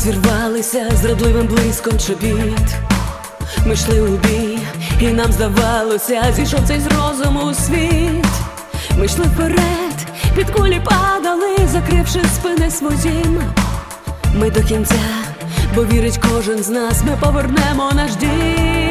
зірвалися зрадливим блиском чобіт. Ми йшли у бій, і нам здавалося, зійшов цей з розуму світ. Ми йшли вперед, під кулі падали, закривши спини своїм. Ми до кінця, бо вірить кожен з нас, ми повернемо наш дім.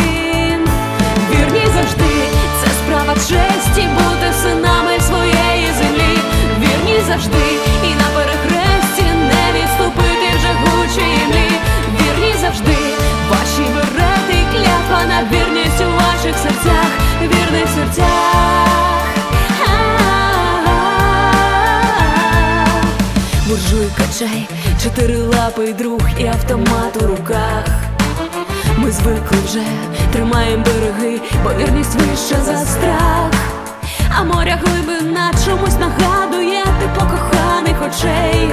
Буржуйка чай, чотирилапий друг і автомат у руках. Ми звикли вже, тримаєм береги, бо вірність вища за страх. А моря глибина чомусь нагадує тепло коханих очей.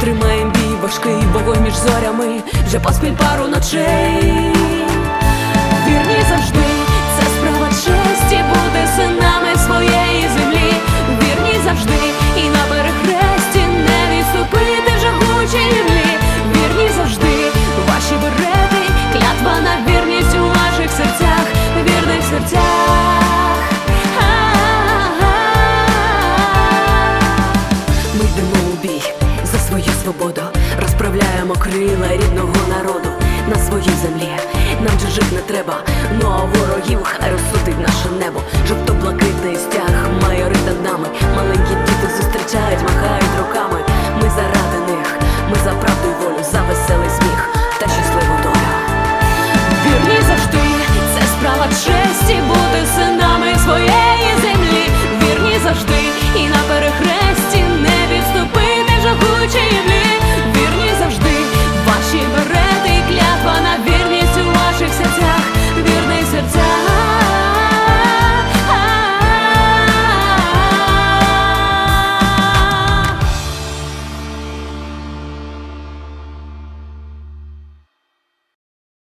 Тримаєм бій важкий, вогонь між зорями, вже поспіль пару ночей. Йдемо у бій за свою свободу, розправляємо крила рідного народу на своїй землі. Нам чужих не треба, ну а ворогів хай розсудить наше небо. Жовто-блакитний стяг майори над нами. Маленькі діти зустрічають, махають руками. Ми заради них, ми за правду й волю, за веселий сміх та щасливу долю. Вірні завжди, це справа честі бути